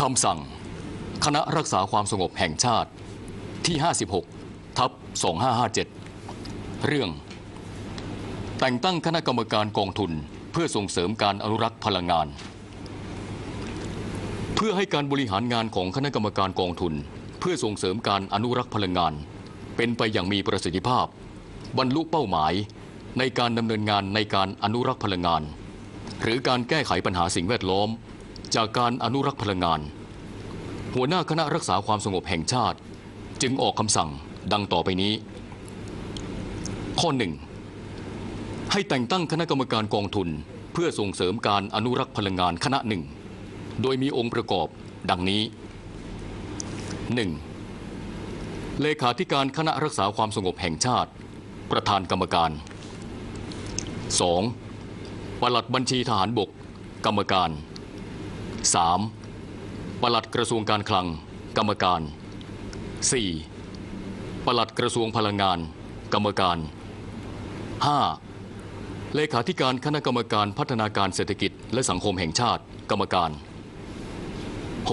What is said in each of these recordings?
คำสั่ง คณะรักษาความสงบแห่งชาติที่ 56 ทับ 2557 เรื่อง แต่งตั้งคณะกรรมการกองทุนเพื่อส่งเสริมการอนุรักษ์พลังงาน เพื่อให้การบริหารงานของคณะกรรมการกองทุน เพื่อส่งเสริมการอนุรักษ์พลังงาน เป็นไปอย่างมีประสิทธิภาพ บรรลุเป้าหมายในการดำเนินงานในการอนุรักษ์พลังงาน หรือการแก้ไขปัญหาสิ่งแวดล้อม จากการอนุรักษ์พลังงาน หัวหน้าคณะรักษาความสงบแห่งชาติ จึงออกคำสั่งดังต่อไปนี้ ข้อหนึ่งให้แต่งตั้งคณะกรรมการกองทุน เพื่อส่งเสริมการอนุรักษ์พลังงานคณะหนึ่งโดยมีองค์ประกอบดังนี้ 1. เลขาธิการคณะรักษาความสงบแห่งชาติ ประธานกรรมการ 2. ปลัดบัญชีทหารบก กรรมการ 3. ปลัดกระทรวงการคลัง กรรมการ 4. ปลัดกระทรวงพลังงาน กรรมการ 5. เลขาธิการคณะกรรมการพัฒนาการเศรษฐกิจและสังคมแห่งชาติ กรรมการ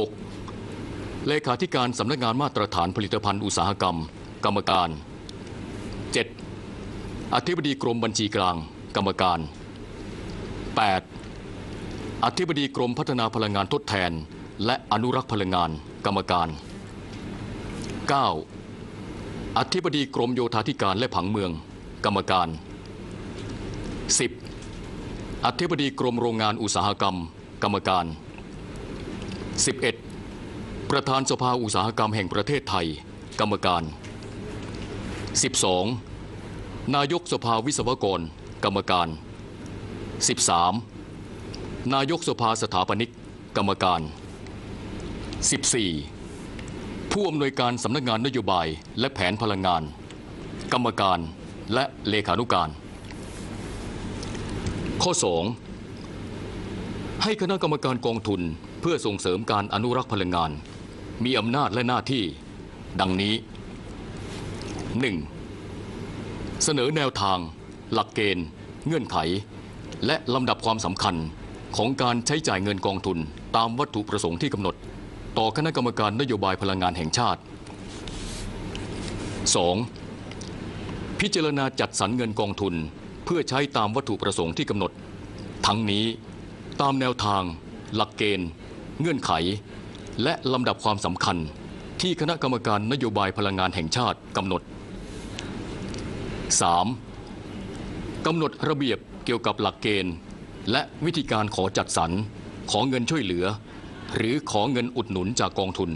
6. เลขาธิการสำนักงานมาตรฐานผลิตภัณฑ์อุตสาหกรรม กรรมการ 7. อธิบดีกรมบัญชีกลาง กรรมการ 8. อธิบดีกรมพัฒนาพลังงานทดแทน และอนุรักษ์พลังงานกรรมการ 9. อธิบดีกรมโยธาธิการและผังเมือง กรรมการ 10. อธิบดีกรมโรงงานอุตสาหกรรม กรรมการ 11. ประธานสภาอุตสาหกรรมแห่งประเทศไทย กรรมการ 12. นายกสภาวิศวกร กรรมการ 13. นายกสภาสถาปนิก กรรมการ 14. ผู้อำนวยการสำนักงานนโยบายและแผนพลังงาน กรรมการและเลขานุการ ข้อ 2. ให้คณะกรรมการกองทุนเพื่อส่งเสริมการอนุรักษ์พลังงาน มีอำนาจและหน้าที่ ดังนี้ 1. เสนอแนวทาง หลักเกณฑ์ เงื่อนไข และลำดับความสำคัญ ของการใช้จ่ายเงินกองทุนตามวัตถุประสงค์ที่กำหนด ต่อคณะกรรมการนโยบายพลังงานแห่งชาติ 2. พิจารณาจัดสรรเงินกองทุนเพื่อใช้ตามวัตถุประสงค์ที่กำหนด ทั้งนี้ตามแนวทาง หลักเกณฑ์ เงื่อนไข และลำดับความสำคัญที่คณะกรรมการนโยบายพลังงานแห่งชาติกำหนด 3. กำหนดระเบียบเกี่ยวกับหลักเกณฑ์ และวิธีการขอจัดสรรขอเงินช่วยเหลือ หรือขอเงินอุดหนุนจากกองทุน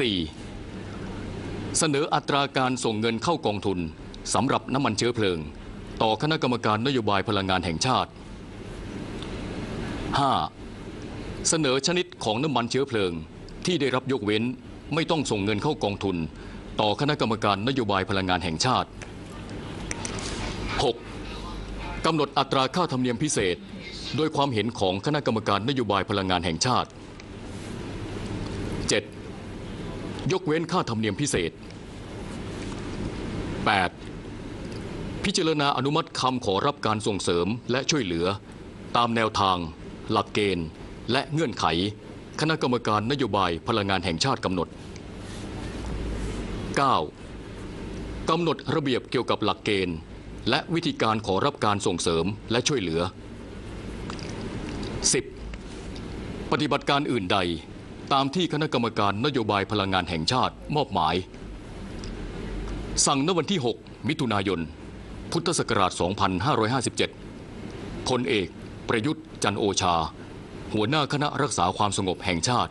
4. เสนออัตราการส่งเงินเข้ากองทุนสำหรับน้ำมันเชื้อเพลิง ต่อคณะกรรมการนโยบายพลังงานแห่งชาติ 5. เสนอชนิดของน้ำมันเชื้อเพลิง ที่ได้รับยกเว้นไม่ต้องส่งเงินเข้ากองทุน ต่อคณะกรรมการนโยบายพลังงานแห่งชาติ 6. กำหนดอัตราค่าธรรมเนียมพิเศษ โดยความเห็นของคณะกรรมการนโยบายพลังงานแห่งชาติ 7. ยกเว้นค่าธรรมเนียมพิเศษ 8. พิจารณาอนุมัติคำขอรับการส่งเสริมและช่วยเหลือ ตามแนวทาง หลักเกณฑ์ และเงื่อนไข คณะกรรมการนโยบายพลังงานแห่งชาติกำหนด 9. กำหนดระเบียบเกี่ยวกับหลักเกณฑ์ และวิธีการขอรับการส่งเสริมและช่วยเหลือ 10. ปฏิบัติการอื่นใด ตามที่คณะกรรมการนโยบายพลังงานแห่งชาติมอบหมาย สั่งณวันที่ 6 มิถุนายน พุทธศักราช 2557พลเอก ประยุทธ์จันโอชา หัวหน้าคณะรักษาความสงบแห่งชาติ